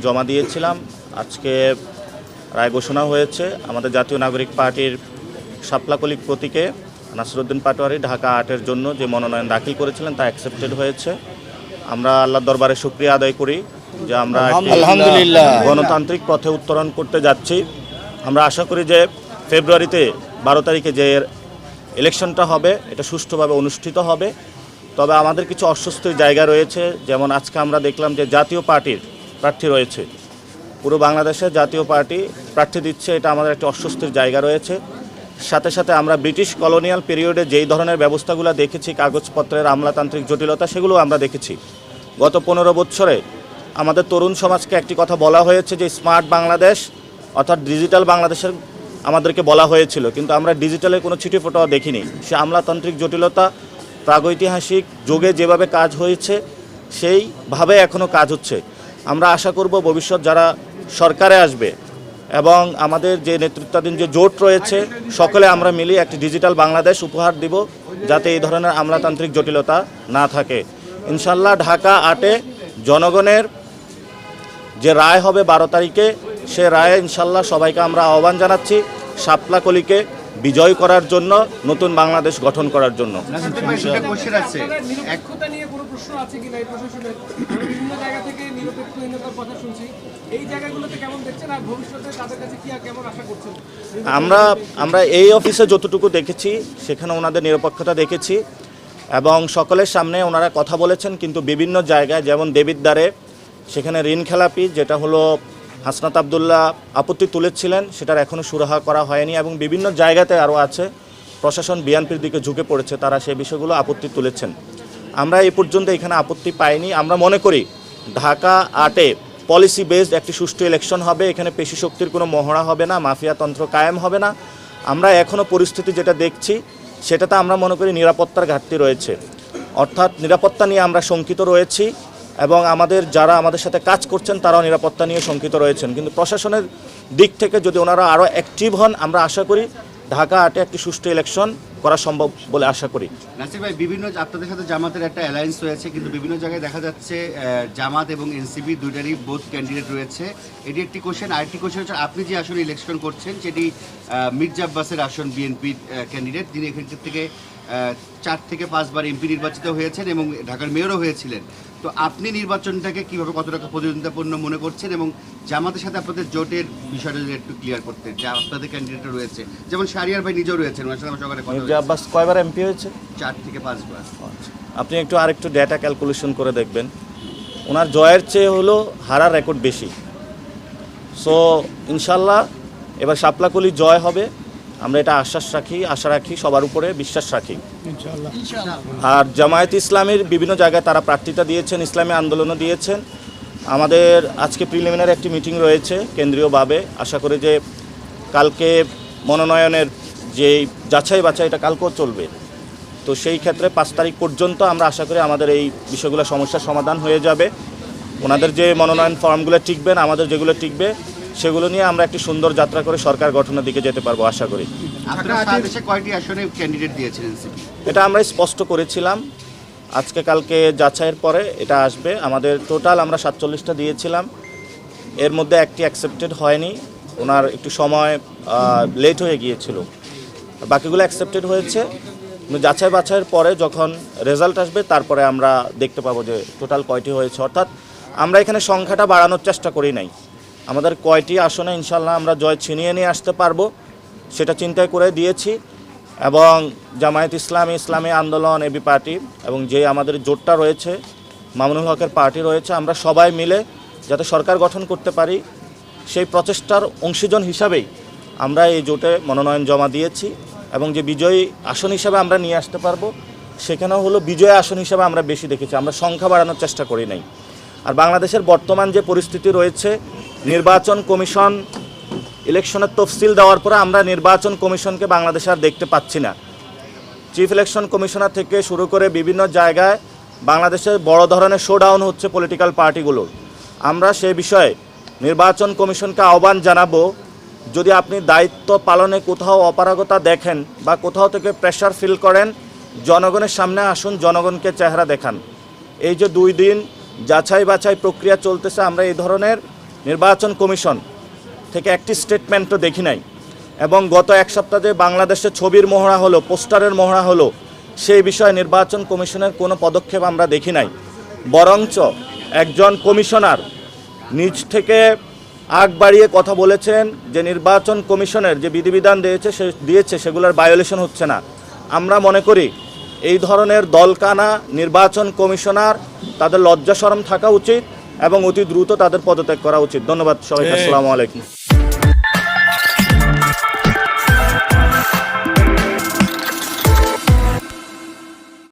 জমা দিয়েছিলাম। আজকে রায় ঘোষণা হয়েছে। আমাদের জাতীয় নাগরিক পার্টির সাপলাকলিক প্রতীকে নাসিরুদ্দিন পাটোয়ারি ঢাকা আটের জন্য যে মনোনয়ন দাখিল করেছিলেন তা অ্যাকসেপ্টেড হয়েছে। আমরা আল্লাহর দরবারে শুক্রিয়া আদায় করি যে আমরা আলহামদুলিল্লাহ। গণতান্ত্রিক পথে উত্তরণ করতে যাচ্ছি। আমরা আশা করি যে ফেব্রুয়ারিতে বারো তারিখে যে ইলেকশনটা হবে এটা সুষ্ঠুভাবে অনুষ্ঠিত হবে। তবে আমাদের কিছু অস্বস্তির জায়গা রয়েছে। যেমন আজকে আমরা দেখলাম যে জাতীয় পার্টির প্রার্থী রয়েছে। পুরো বাংলাদেশে জাতীয় পার্টি প্রার্থী দিচ্ছে, এটা আমাদের একটা অস্বস্তির জায়গা রয়েছে। সাথে সাথে আমরা ব্রিটিশ কলোনিয়াল পিরিয়ডে যেই ধরনের ব্যবস্থাগুলো দেখেছি, কাগজপত্রের আমলাতান্ত্রিক জটিলতা, সেগুলো আমরা দেখেছি। গত পনেরো বছরে আমাদের তরুণ সমাজকে একটি কথা বলা হয়েছে যে, স্মার্ট বাংলাদেশ অর্থাৎ ডিজিটাল বাংলাদেশের আমাদেরকে বলা হয়েছিল, কিন্তু আমরা ডিজিটালে কোনো ছিটি ফোটাও দেখিনি। সে আমলাতান্ত্রিক জটিলতা, প্রাগৈতিহাসিক যুগে যেভাবে কাজ হয়েছে, সেইভাবে এখনও কাজ হচ্ছে। আমরা আশা করব ভবিষ্যৎ যারা সরকারে আসবে এবং আমাদের যে নেতৃত্বাধীন যে জোট রয়েছে, সকলে আমরা মিলিয়ে একটি ডিজিটাল বাংলাদেশ উপহার দিব যাতে এই ধরনের আমলাতান্ত্রিক জটিলতা না থাকে। ইনশাল্লাহ ঢাকা আটে জনগণের যে রায় হবে বারো তারিখে, সে রায়ে ইনশাল্লাহ সবাইকে আমরা আহ্বান জানাচ্ছি। শাপলা কলিকে বিজয় করার জন্য নতুন বাংলাদেশ গঠন করার জন্য। নাসিরুদ্দিন ভাই দুটা কোশ্চেন আছে? আপনাদের এক নিরপেক্ষতা নিয়ে কোনো প্রশ্ন আছে কিনা এই প্রশাসনের? আমরা বিভিন্ন জায়গা থেকে নিরপেক্ষহীনতার কথা শুনছি। এই জায়গাগুলোতে কেমন দেখছেন আর ভবিষ্যতে তাদের কাছে কি আর কেমন আশা করছেন? আমরা আমরা এই অফিসে যতটুকু দেখেছি সেখানে ওনাদের নিরপেক্ষতা দেখেছি এবং সকলের সামনে ওনারা কথা বলেছেন কিন্তু বিভিন্ন জায়গায় যেমন দেবিদ্বারে সেখানে ঋণ খেলাপি যেটা হলো হাসনাত আবদুল্লাহ আপত্তি তুলেছিলেন, সেটার এখনও সুরাহা করা হয়নি এবং বিভিন্ন জায়গাতে আরও আছে। প্রশাসন বিএনপির দিকে ঝুঁকে পড়েছে, তারা সেই বিষয়গুলো আপত্তি তুলেছেন। আমরা এ পর্যন্ত এখানে আপত্তি পাইনি। আমরা মনে করি, ঢাকা আটে পলিসি বেসড একটি সুষ্ঠু ইলেকশন হবে, এখানে পেশি শক্তির কোনো মহড়া হবে না মাফিয়াতন্ত্র কায়েম হবে না। আমরা এখনও পরিস্থিতি যেটা দেখছি, সেটাতে আমরা মনে করি নিরাপত্তার ঘাটতি রয়েছে। অর্থাৎ নিরাপত্তা নিয়ে আমরা শঙ্কিত রয়েছি। এবং আমাদের যারা আমাদের সাথে কাজ করছেন, তারাও নিরাপত্তা নিয়ে শঙ্কিত রয়েছেন। কিন্তু প্রশাসনের দিক থেকে যদি ওনারা আরও অ্যাক্টিভ হন, আমরা আশা করি ঢাকা আটে একটি সুষ্ঠু ইলেকশন করা সম্ভব বলে আশা করি। নাসির ভাই, বিভিন্ন আপনাদের সাথে জামাতের একটা অ্যালায়েন্স রয়েছে, কিন্তু বিভিন্ন জায়গায় দেখা যাচ্ছে জামাত এবং এনসিপি দুইটারই বোধ ক্যান্ডিডেট রয়েছে। এটি একটি কোশ্চেন আরেকটি কোশ্চেন হচ্ছে, আপনি যে আসলে ইলেকশন করছেন, সেটি মির্জা আব্বাসের আসন বিএনপির ক্যান্ডিডেট যিনি এখান থেকে চার থেকে পাঁচবার এমপি নির্বাচিত হয়েছেন এবং ঢাকার মেয়রও হয়েছিলেন। তো আপনি নির্বাচনটাকে কীভাবে কত টাকা প্রতিদ্বন্দ্বিতাপূর্ণ মনে করছেন এবং জামাতের সাথে আপনাদের জোটের বিষয়টা যদি একটু ক্লিয়ার করতেন যে আপনাদের ক্যান্ডিডেট রয়েছে যেমন শারিয়ার ভাই নিজেও রয়েছেন ওনার সাথে সকালে কথা আব্বাস কয়বার এমপি হয়েছে? চার থেকে পাঁচবার। আপনি একটু আরেকটু ডেটা ক্যালকুলেশন করে দেখবেন। ওনার জয়ের চেয়ে হলো হারার রেকর্ড বেশি। সো ইনশাল্লাহ এবার শাপলাকলি জয় হবে। আমরা এটা আশ্বাস রাখি আশা রাখি সবার উপরে বিশ্বাস রাখি। আর জামায়াত ইসলামের বিভিন্ন জায়গায় তারা প্রার্থিতা দিয়েছেন ইসলামী আন্দোলনও দিয়েছেন। আমাদের আজকে প্রিলিমিনারি একটি মিটিং রয়েছে কেন্দ্রীয়ভাবে। আশা করি যে কালকে মনোনয়নের যে যাচাই বাছাই এটা কালকেও চলবে। তো সেই ক্ষেত্রে পাঁচ তারিখ পর্যন্ত আমরা আশা করি আমাদের এই বিষয়গুলো সমস্যার সমাধান হয়ে যাবে। ওনাদের যে মনোনয়ন ফর্মগুলো টিকবেন আমাদের যেগুলো টিকবে সেগুলো নিয়ে আমরা একটি সুন্দর যাত্রা করে সরকার গঠনের দিকে যেতে পারব আশা করি। এটা আমরা স্পষ্ট করেছিলাম। আজকে কালকে যাচাইয়ের পরে এটা আসবে। আমাদের টোটাল আমরা সাতচল্লিশটা দিয়েছিলাম। এর মধ্যে একটি অ্যাকসেপ্টেড হয়নি। ওনার একটু সময় লেট হয়ে গিয়েছিল। বাকিগুলো অ্যাকসেপ্টেড হয়েছে। যাচাই বাছাইয়ের পরে যখন রেজাল্ট আসবে তারপরে আমরা দেখতে পাবো যে টোটাল কয়টি হয়েছে। অর্থাৎ আমরা এখানে সংখ্যাটা বাড়ানোর চেষ্টা করি নাই। আমাদের কয়টি আসনে ইনশাল্লাহ আমরা জয় ছিনিয়ে নিয়ে আসতে পারব, সেটা চিন্তায় করে দিয়েছি। এবং জামায়াত ইসলামী ইসলামী আন্দোলন, এবি পার্টি এবং যে আমাদের জোটটা রয়েছে, মামুনুল হকের পার্টি রয়েছে, আমরা সবাই মিলে যাতে সরকার গঠন করতে পারি, সেই প্রচেষ্টার অংশীজন হিসাবেই আমরা এই জোটে মনোনয়ন জমা দিয়েছি এবং যে বিজয়ী আসন হিসাবে আমরা নিয়ে আসতে পারব, সেখানেও হলো বিজয় আসন হিসাবে আমরা বেশি দেখেছি। আমরা সংখ্যা বাড়ানোর চেষ্টা করি নাই। আর বাংলাদেশের বর্তমান যে পরিস্থিতি রয়েছে নির্বাচন কমিশন ইলেকশনের তফসিল দেওয়ার পরে আমরা নির্বাচন কমিশনকে বাংলাদেশ আর দেখতে পাচ্ছি না। চিফ ইলেকশন কমিশনার থেকে শুরু করে বিভিন্ন জায়গায় বাংলাদেশে বড় ধরনের শোডাউন হচ্ছে পলিটিক্যাল পার্টিগুলোর আমরা সে বিষয়ে নির্বাচন কমিশনকে আহ্বান জানাব, যদি আপনি দায়িত্ব পালনে কোথাও অপারগতা দেখেন বা কোথাও থেকে প্রেশার ফিল করেন, জনগণের সামনে আসুন, জনগণকে চেহারা দেখান। এই যে দুই দিন যাচাই বাছাই প্রক্রিয়া চলতেছে, আমরা এই ধরনের নির্বাচন কমিশন থেকে একটি স্টেটমেন্টও দেখি নাই। এবং গত এক সপ্তাহে বাংলাদেশে ছবির মহড়া হলো, পোস্টারের মহড়া হলো, সেই বিষয়ে নির্বাচন কমিশনের কোনো পদক্ষেপ আমরা দেখি নাই। বরঞ্চ একজন কমিশনার নিজ থেকে আগ বাড়িয়ে কথা বলেছেন যে নির্বাচন কমিশনের যে বিধিবিধান দিয়েছে, সে দিয়েছে, সেগুলোর ভায়োলেশন হচ্ছে না। আমরা মনে করি এই ধরনের দলকানা নির্বাচন কমিশনার, তাদের লজ্জা শরম থাকা উচিত। এবং অতি দ্রুত তাদের পদত্যাগ করা উচিত। ধন্যবাদ সবাইকে। আসসালামু আলাইকুম।